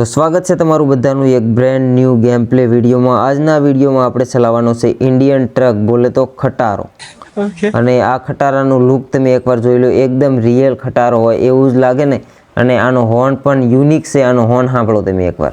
તો સ્વાગત છે તમારું બધાનું એક બ્રેન્ડ ન્યૂ ગેમ પ્લે વિડીયોમાં. આજના વિડીયોમાં આપણે ચલાવવાનો છે ઇન્ડિયન ટ્રક બોલે તો ખટારો. અને આ ખટારાનું લુક તમે એકવાર જોઈ લો એકદમ રિયલ ખટારો હોય એવું જ લાગે ને. અને આનો હોર્ન પણ યુનિક છે આનો હોર્ન સાંભળો તમે એકવાર.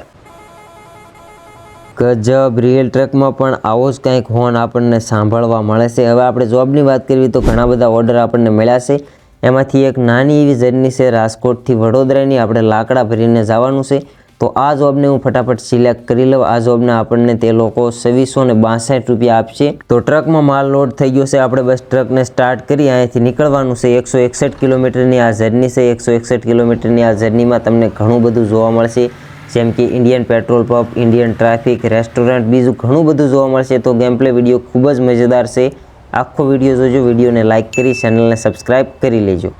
ગજબ રિયલ ટ્રકમાં પણ આવો જ કંઈક હોર્ન આપણને સાંભળવા મળે છે. હવે આપણે જોબની વાત કરવી તો ઘણા બધા ઓર્ડર આપણને મળ્યા છે. એમાંથી એક નાની એવી જર્ની છે રાજકોટથી વડોદરાની. આપણે લાકડા ભરીને જવાનું છે. તો આ જોબને હું ફટાફટ સિલેક્ટ કરી લઉં. આ જોબને આપણને તે લોકો છવ્વીસો ને બાસઠ રૂપિયા આપશે. તો ટ્રકમાં માલ લોડ થઈ ગયો છે. આપણે બસ ટ્રકને સ્ટાર્ટ કરી અહીંયાથી નીકળવાનું છે. એકસો એકસઠ કિલોમીટરની આ જર્ની છે. એકસો એકસઠ કિલોમીટરની આ જર્નીમાં તમને ઘણું બધું જોવા મળશે. જેમ કે Indian petrol pump, Indian traffic, restaurant, બીજું ઘણું બધું જોવા મળશે. તો ગેમપ્લે વીડિયો ખૂબ જ મજેદાર છે. આખો વીડિયો જોજો. વિડીયોને લાઇક કરી, ચેનલને સબસ્ક્રાઇબ કરી લેજો.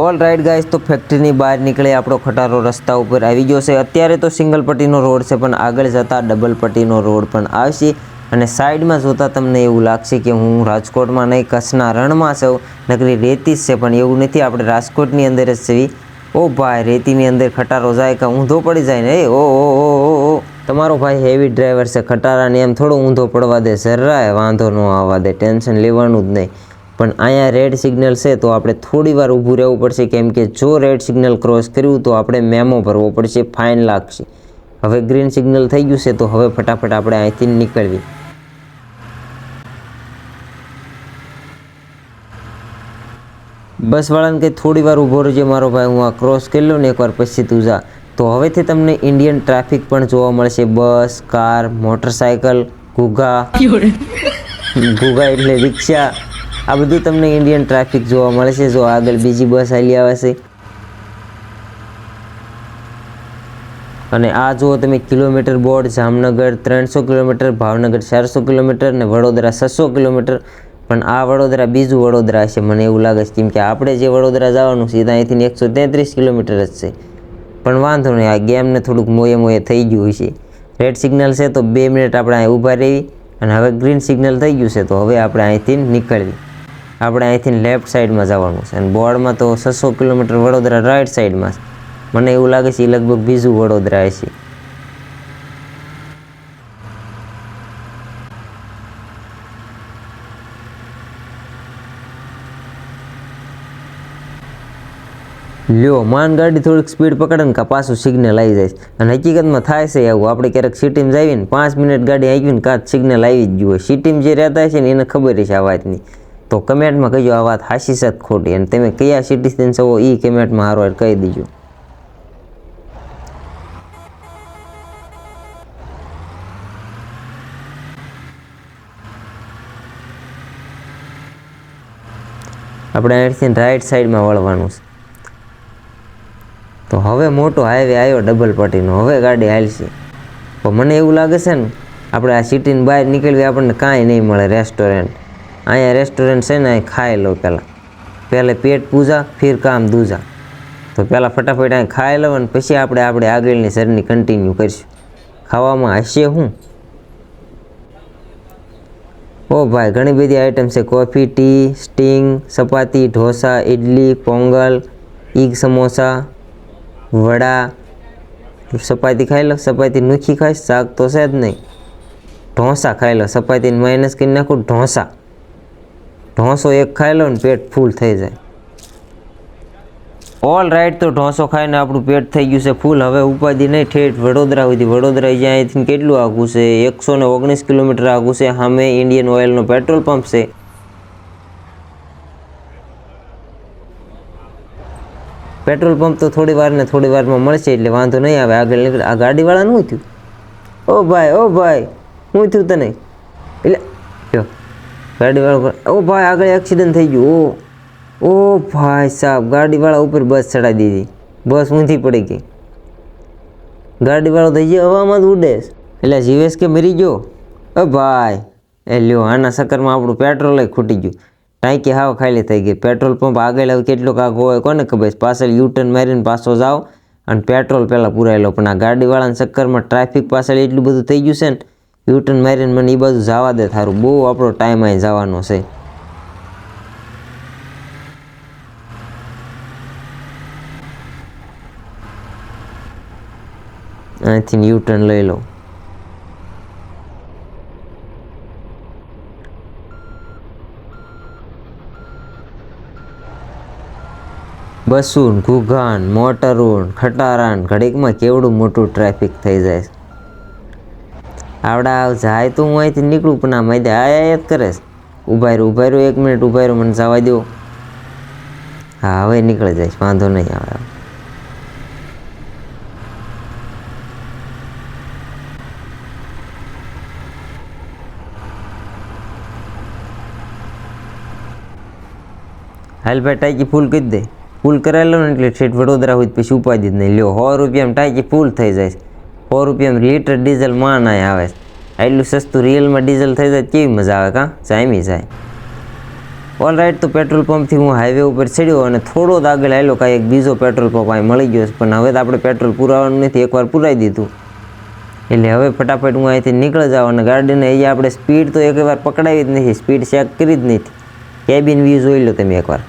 ઓલ રાઈટ ગાઈઝ તો ફેક્ટરીની બહાર નીકળે આપણો ખટારો રસ્તા ઉપર આવી ગયો છે અત્યારે તો સિંગલ પટ્ટીનો રોડ છે, પણ આગળ જતાં ડબલ પટ્ટીનો રોડ પણ આવશે. અને સાઈડમાં જોતાં તમને એવું લાગશે કે હું રાજકોટમાં નહીં, કચ્છના રણમાં છું. નકરી રેતી જ છે, પણ એવું નથી. આપણે રાજકોટની અંદર જ છીએ. ઓ ભાઈ, રેતીની અંદર ખટારો જાય કે ઊંધો પડી જાય ને? એ, ઓ ઓ ઓ તમારો ભાઈ હેવી ડ્રાઈવર છે, ખટારાને એમ થોડો ઊંધો પડવા દે. જરાય વાંધો ન આવવા દે. ટેન્શન લેવાનું જ નહીં. પણ અહીંયા રેડ સિગ્નલ છે તો આપણે થોડી વાર ઊભું રહેવું પડશે કેમ કે જો રેડ સિગ્નલ ક્રોસ કર્યું તો આપણે મેમો ભરવો પડશે ફાઇન લાગશે. હવે ગ્રીન સિગ્નલ થઈ ગયું છે તો હવે ફટાફટ આપણે અહીંથી નીકળવી બસવાળાને કંઈ થોડી વાર ઊભો રહેજે મારો ભાઈ હું આ ક્રોસ કરી લઉં ને એકવાર પછી તું જા. તો હવેથી તમને ઇન્ડિયન ટ્રાફિક પણ જોવા મળશે. Bus car motorcycle ઘૂઘા. ઘૂઘા એટલે રિક્ષા. આ બધું તમને ઇન્ડિયન ટ્રાફિક જોવા મળે છે. જો આગળ બીજી બસ હાલી આવે છે. અને આ જુઓ તમે કિલોમીટર બોર્ડ જામનગર ત્રણસો કિલોમીટર, ભાવનગર ચારસો કિલોમીટર ને વડોદરા છસો કિલોમીટર. પણ આ વડોદરા બીજું વડોદરા છે. મને એવું લાગે છે કેમ કે આપણે જે વડોદરા જવાનું છે ત્યાં અહીંથી એકસો તેત્રીસ કિલોમીટર જ છે. પણ વાંધો નહીં, આ ગેમને થોડુંક મોયે મોયે થઈ ગયું છે રેડ સિગ્નલ છે તો બે મિનિટ આપણે અહીં ઊભા રહી અને હવે ગ્રીન સિગ્નલ થઈ ગયું છે, તો હવે આપણે અહીંથી નીકળવી આપણે અહીંથી લેફ્ટ સાઈડમાં જવાનું છે. અને બોર્ડમાં તો છસો કિલોમીટર વડોદરા રાઈટ સાઈડમાં છે. મને એવું લાગે છે એ લગભગ બીજું વડોદરા છે લ્યો, માન ગાડી થોડીક સ્પીડ પકડે ને કાં પાછું સિગ્નલ આવી જાય અને હકીકતમાં થાય છે એવું આપણે ક્યારેક સિટીમાં જઈએ ને પાંચ મિનિટ ગાડી આવી ને કાં સિગ્નલ આવી જ ગયું હોય. સિટીમાં જે રહેતા છે ને એને ખબર છે આ વાતની. તો કમેન્ટમાં કહેજો આ વાત હાસી સત ખોટી? અને તમે કયા સિટીઝન છો એ કમેન્ટમાં હારો કહી દીજો. આપણે અહીંથી રાઈટ સાઈડમાં વળવાનું છે. તો હવે મોટો હાઈવે આવ્યો ડબલ પટ્ટીનો. હવે ગાડી હાલશે. પણ મને એવું લાગે છે ને, આપણે આ સિટીની બહાર નીકળવી આપણને કાંઈ નહીં મળે રેસ્ટોરન્ટ અહીંયા રેસ્ટોરન્ટ છે ને, અહીં ખાઈ લો પહેલાં પહેલાં પેટ પૂજા, ફિર કામ દૂજા. તો પહેલાં ફટાફટ અહીં ખાઈ લો અને પછી આપણે આપણે આગળની સરની કન્ટિન્યુ કરીશું. ખાવામાં હશે હું? ઓ ભાઈ, ઘણી બધી આઈટમ છે. Coffee tea sting chapati, dosa idli pongal, egg samosa, vada. Chapati ખાઈ લો, ચપાતી નુખી ખાઈશ, શાક તો છે જ નહીં. ઢોસા ખાઈ લો. ચપાતીને માઇનસ કરી નાખું, ઢોસા. ઢોસો એક ખાઈ લો ને પેટ ફૂલ થઈ જાય. ઓલ રાઈટ તો ઢોસો ખાઈને આપણું પેટ થઈ ગયું છે ફૂલ. હવે ઉપાધિ નહીં, ઠેઠ વડોદરા સુધી. વડોદરા જ્યાં અહીંથી કેટલું આઘું છે? એકસો ને ઓગણીસ કિલોમીટર આઘું છે. સામે ઇન્ડિયન ઓઇલનો પેટ્રોલ પંપ છે. પેટ્રોલ પંપ તો થોડી વાર ને થોડી વારમાં મળશે એટલે વાંધો નહીં આવે. આગળ નીકળે. આ ગાડીવાળાનું શું થયું? ઓ ભાઈ ઓ ભાઈ, શું થયું તને? એટલે ગાડીવાળો ઓ ભાઈ, આગળ એક્સિડન્ટ થઈ ગયું, ઓ. ઓ ભાઈ સાહેબ ગાડીવાળા ઉપર બસ ચડાવી દીધી. બસ ઊંધી પડી ગઈ. ગાડીવાળો થઈ ગયો હવામાં જ ઉડે. એટલે જીવેશ કે મરી ગયો? અ ભાઈ, એ લ્યો, આના સકરમાં આપણું પેટ્રોલ ખૂટી ગયું. ટાંકી હાવ ખાલી થઈ ગઈ. પેટ્રોલ પંપ આગળ હવે કેટલોક આગો હોય, કોને ખબર પાછળ યુટર્ન મારીને પાછો જાઓ. અને પેટ્રોલ પહેલાં પૂરાયેલો. પણ આ ગાડીવાળાના ચક્કરમાં ટ્રાફિક પાછળ એટલું બધું થઈ ગયું છે ને યુટર્ન મારીને મને એ બાજુ જવા દે થારું. બહુ આપણો ટાઈમ અહીં જવાનો છે. અહીંથી યુટર્ન લઈ લો બસુન, ઘુઘાન મોટરોન ખટારાન, ઘડીકમાં કેવડું મોટું ટ્રાફિક થઈ જાય. આવડા આવ જાય તો હું અહીંથી નીકળું, પણ આ માહિતી આયાત જ કરે ઊભા રહ્યું ઊભા રહ્યું એક મિનિટ ઊભા રહ્યો મને જવા દો હા, હવે નીકળી જઈશ, વાંધો નહીં આવે. હાલ ભાઈ, ટાંકી ફૂલ કરી દે. ફૂલ કરાવી લો ને એટલે ઠેઠ વડોદરા હોય પછી ઉપાડી જ નહીં. લ્યો, સો રૂપિયામાં ટાંકી ફૂલ થઈ જાય. સો રૂપિયામાં લીટર ડીઝલમાં ના આવે. આટલું સસ્તું રિયલમાં ડીઝલ થઈ જાય કેવી મજા આવે કાં? જામી જાય. ઓલ રાઈટ તો પેટ્રોલ પંપથી હું હાઈવે ઉપર ચડ્યો અને થોડો જ આગળ આવેલો કાંઈ એક બીજો પેટ્રોલ પંપ અહીં મળી ગયો પણ હવે તો આપણે પેટ્રોલ પુરાવાનું નથી, એકવાર પુરાઈ દીધું. એટલે હવે ફટાફટ હું અહીંથી નીકળી જાઉં અને ગાડીને અહીંયા આપણે સ્પીડ તો એકવાર પકડાવી જ નથી સ્પીડ ચેક કરી જ નથી. કેબિન વ્યૂ જોઈ લો તમે એકવાર.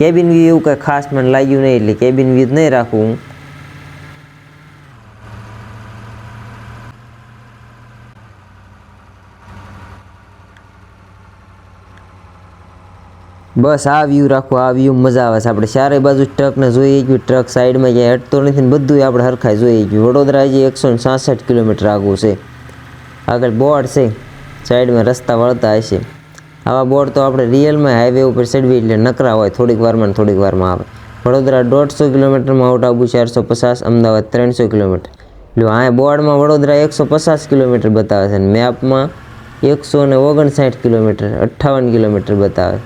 કેબિન વ્યૂ એવું કાંઈ ખાસ મને લાગ્યું નહીં, એટલે કેબિન વ્યૂ જ નહીં રાખું હું. બસ આ વ્યૂ રાખો આ વ્યૂ મજા આવે છે. આપણે ચારે બાજુ ટ્રકને જોઈએ ગયું ટ્રક સાઈડમાં ક્યાંય હટતો નથી ને બધું આપણે હરખાઈ જોઈએ ગયું વડોદરા હજી એકસો ને સાસઠ કિલોમીટર આગું છે. આગળ બોર્ડ છે. સાઈડમાં રસ્તા વળતા હશે. આવા બોર્ડ તો આપણે રિયલમાં હાઈવે ઉપર ચડવી એટલે નકરા હોય, થોડીક વારમાં ને થોડીક વારમાં આવે. વડોદરા દોઢસો કિલોમીટર માઉન્ટ આબુ ચારસો પચાસ, અમદાવાદ ત્રણસો કિલોમીટર. જો આ બોર્ડમાં વડોદરા એકસો પચાસ કિલોમીટર બતાવે છે અને મેપમાં એકસો ને ઓગણસાઠ કિલોમીટર, અઠ્ઠાવન કિલોમીટર બતાવે.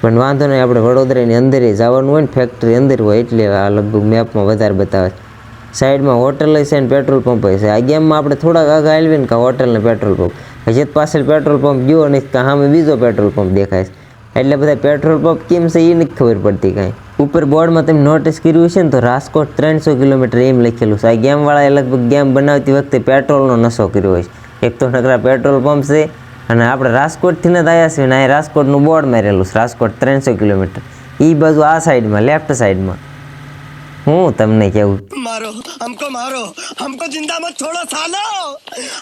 પણ વાંધો નહીં, આપણે વડોદરાની અંદર જવાનું હોય ને ફેક્ટરી અંદર હોય, એટલે આ લગભગ મેપમાં વધારે બતાવે. છે સાઈડમાં હોટલ છે ને પેટ્રોલ પંપ છે. આ ગેમમાં આપણે થોડાક આગળ આવીએ ને, કાં હોટલ ને પેટ્રોલ પંપ હજી પાછળ પેટ્રોલ પંપ ગયો અને સામે બીજો પેટ્રોલ પંપ દેખાય છે. એટલે બધા પેટ્રોલ પંપ કેમ છે એ નથી ખબર પડતી કાંઈ. ઉપર બોર્ડમાં તમે નોટિસ કર્યું છે ને, તો રાજકોટ ત્રણસો કિલોમીટર એમ લખેલું છે. આ ગેમવાળાએ લગભગ ગેમ બનાવતી વખતે પેટ્રોલનો નશો કર્યો હોય છે. એક તો નકરા પેટ્રોલ પંપ છે અને આપણે રાજકોટથી ને આવ્યા છીએ ને અહીં રાજકોટનું બોર્ડ મારેલું છે રાજકોટ ત્રણસો કિલોમીટર. એ બાજુ આ સાઈડમાં લેફ્ટ સાઈડમાં. હું તમને કેવું મારો હમકો મારો હમકો જિંદા મત છોડો સાલો.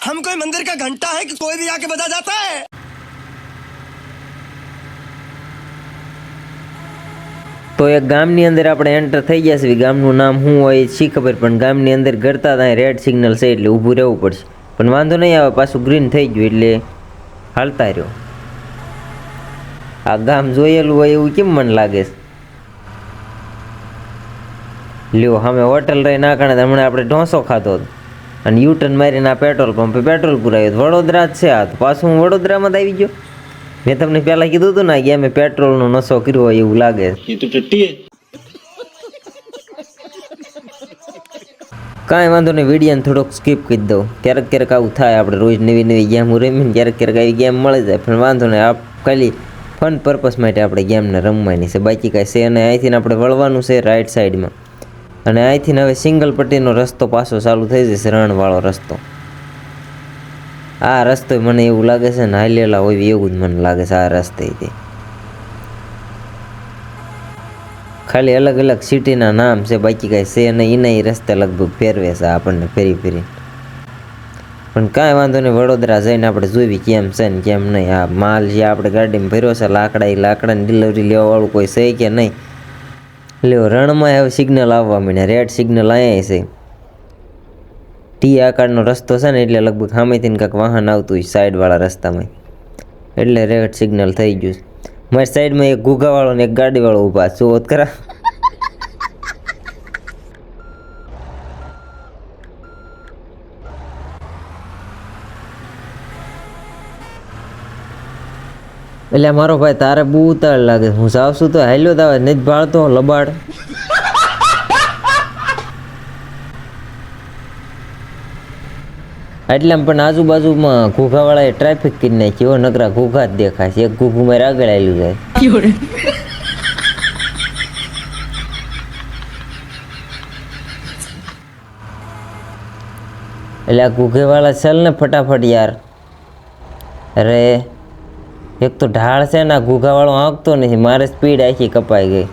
હમ કોઈ મંદિર કા ઘંટા હે કે કોઈ ભી આકે બજા જાતા હે. તો એક ગામની અંદર આપણે એન્ટર થઈ ગયા છીએ. ગામનું નામ શું હોય શી ખબર પણ ગામની અંદર ગરતા રેડ સિગ્નલ છે એટલે ઊભું રહેવું પડશે. પણ વાંધો નહીં આવે પાછું ગ્રીન થઈ ગયું એટલે હાલતા રહ્યો આ ગામ જોયેલું હોય એવું કેમ મને લાગે લ્યો અમે હોટલ રહી ના કારણે હમણાં આપણે ઢોંસો ખાતો હતો. અને યુટર્ન મારીને આ પેટ્રોલ પંપે પેટ્રોલ પુરાવ્યું વડોદરા જ છે આ તો. પાછું હું વડોદરામાં જ આવી ગયો? મેં તમને પહેલાં કીધું હતું ને કે અમે પેટ્રોલનો નશો કર્યો હોય એવું લાગે છે. કાંઈ વાંધો નહીં, વિડીયોને થોડોક સ્કીપ કરી દઉં. ક્યારેક ક્યારેક આવું થાય, આપણે રોજ નવી નવી ગેમ રમીને ક્યારેક ક્યારેક આવી ગેમ મળી જાય, પણ વાંધો નહીં, આપ ખાલી ફન પર્પસ માટે આપણે ગેમને રમવાની છે. બાકી કાંઈ છે અને અહીંથી આપણે વળવાનું છે રાઈટ સાઈડમાં અને અહીંથી હવે સિંગલ પટ્ટીનો રસ્તો પાછો ચાલુ થઈ જશે, રણવાળો રસ્તો. આ રસ્તો મને એવું લાગે છે ને હાલેલા હોય એવું જ મને લાગે છે, આ રસ્તેથી. ખાલી અલગ અલગ સિટીના નામ છે, બાકી કાંઈ છે નહીં એના એ રસ્તે લગભગ ફેરવે છે આપણને ફેરી ફેરી. પણ કાંઈ વાંધો નહીં, વડોદરા જઈને આપણે જોવી કેમ છે ને કેમ નહીં, આ માલ જે આપણે ગાડીમાં ભર્યો છે, લાકડા એ લાકડાની ડિલિવરી લેવાવાળું કોઈ છે કે નહીં? લ્યો, રણમાં હવે સિગ્નલ આવવા માંડ્યા રેડ સિગ્નલ અહીંયા છે. ટી આકારનો રસ્તો છે ને એટલે લગભગ સામેથી કાંઈક વાહન આવતું હોય સાઈડવાળા રસ્તામાં. એટલે રેડ સિગ્નલ થઈ ગયું છે. મારી સાઈડમાં એક ઘૂઘાવાળો ને એક ગાડીવાળો ઊભા. શું જોવો તો ખરા એટલે મારો ભાઈ તારે બહુ ઉતાળ લાગે. હું જાઉં છું તો હાલ્યો તાવે નથી ભાળતો લબાડ. એટલે પણ આજુબાજુમાં ઘૂઘાવાળાએ ટ્રાફિક કરી નાખી એવો નકરા ઘૂઘા જ દેખાશે. એક ઘૂઘું મારે આગળ આવેલું જાય. એટલે આ ઘૂઘેવાળા ચાલ ને ફટાફટ યાર. અરે એક તો ઢાળ છે ને આ ઘૂઘાવાળો આંકતો નથી. મારે સ્પીડ આખી કપાઈ ગઈ.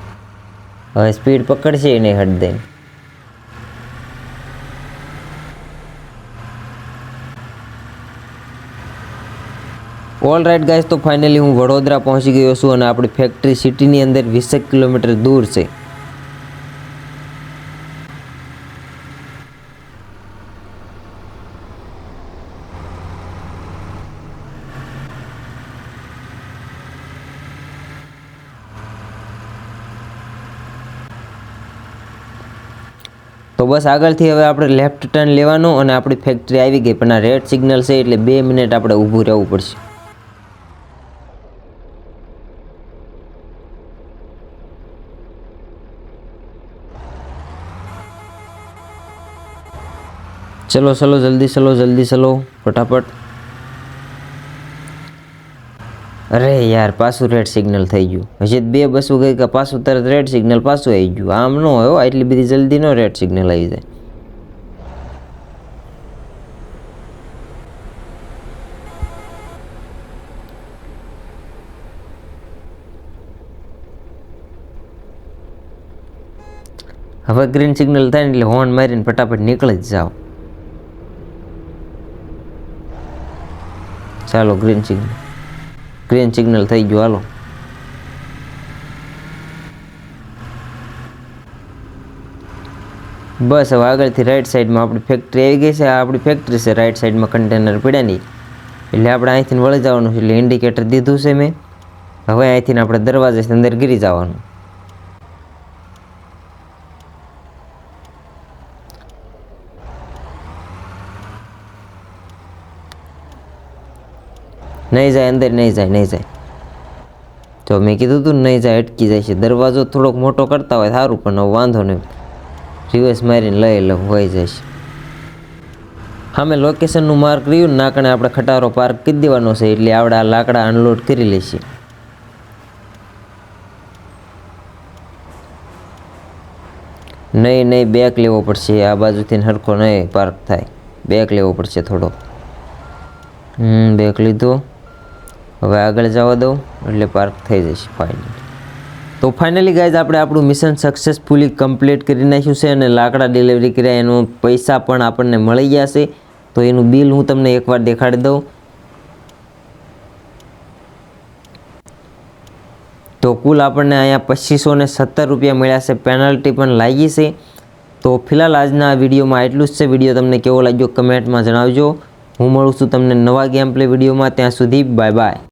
હવે સ્પીડ પકડશે નહીં હટ દઈને ઓલ રાઈટ ગાઈઝ તો ફાઇનલી હું વડોદરા પહોંચી ગયો છું અને આપણી ફેક્ટરી સિટીની અંદર વીસેક કિલોમીટર દૂર છે. તો બસ આગળથી હવે આપણે લેફ્ટ ટર્ન લેવાનું અને આપણી ફેક્ટરી આવી ગઈ પણ આ રેડ સિગ્નલ છે એટલે બે મિનિટ આપણે ઊભું રહેવું પડશે. ચલો ચલો, જલ્દી ચલો જલ્દી ચલો, ફટાફટ. અરે યાર, પાછું રેડ સિગ્નલ થઈ ગયું. હજી બે બસો ગઈ કે પાછું તરત રેડ સિગ્નલ પાછું આવી ગયું. આમ ન હોય આટલી બધી જલ્દી નો રેડ સિગ્નલ આવી જાય. હવે ગ્રીન સિગ્નલ થાય ને એટલે હોર્ન મારીને ફટાફટ નીકળી જ જાઓ. ચાલો ગ્રીન સિગ્નલ ગ્રીન સિગ્નલ થઈ ગયું, હાલો. બસ, હવે આગળથી રાઈટ સાઈડમાં આપણી ફેક્ટરી આવી ગઈ છે. આ આપણી ફેક્ટરી છે. રાઈટ સાઈડમાં કન્ટેનર પડ્યાની એટલે આપણે અહીંથી વળી જવાનું છે. એટલે ઇન્ડિકેટર દીધું છે મેં. હવે અહીંથી આપણે દરવાજેથી અંદર ગીરી જવાનું. નહીં જાય, અંદર નહીં જાય નહીં જાય. તો મેં કીધું હતું નહીં જાય, અટકી જાય છે. દરવાજો થોડોક મોટો કરતા હોય સારું, પણ વાંધો નહીં. રિવર્સ મારીને લઈ લઉં છે. સામે લોકેશનનું માર્ક રહ્યું નાકણે આપણે ખટારો પાર્ક કરી દેવાનો છે, એટલે આપણે આ લાકડા અનલોડ કરી લઈશું. નહીં નહીં બેક લેવો પડશે. આ બાજુથી હરખો નહીં પાર્ક થાય. બેક લેવો પડશે થોડો હમ બેક લીધો. હવે આગળ જવા દઉં, એટલે પાર્ક થઈ જશે ફાઇનલી તો ફાઇનલી ગાઈઝ આપણે આપણું મિશન સક્સેસફુલી કમ્પ્લીટ કરી નાખ્યું છે અને લાકડા ડિલિવરી કર્યા, એનો પૈસા પણ આપણને મળી ગયા છે. તો એનું બિલ હું તમને એકવાર દેખાડી દઉં. તો કુલ આપણને અહીંયા પચીસો ને સત્તર રૂપિયા મળ્યા છે. પેનલ્ટી પણ લાગી છે. તો ફિલહાલ આજના વિડીયોમાં એટલું જ છે. વીડિયો તમને કેવો લાગ્યો કમેન્ટમાં જણાવજો. હું મળું છું તમને નવા ગેમ પ્લે વિડીયોમાં. ત્યાં સુધી બાય બાય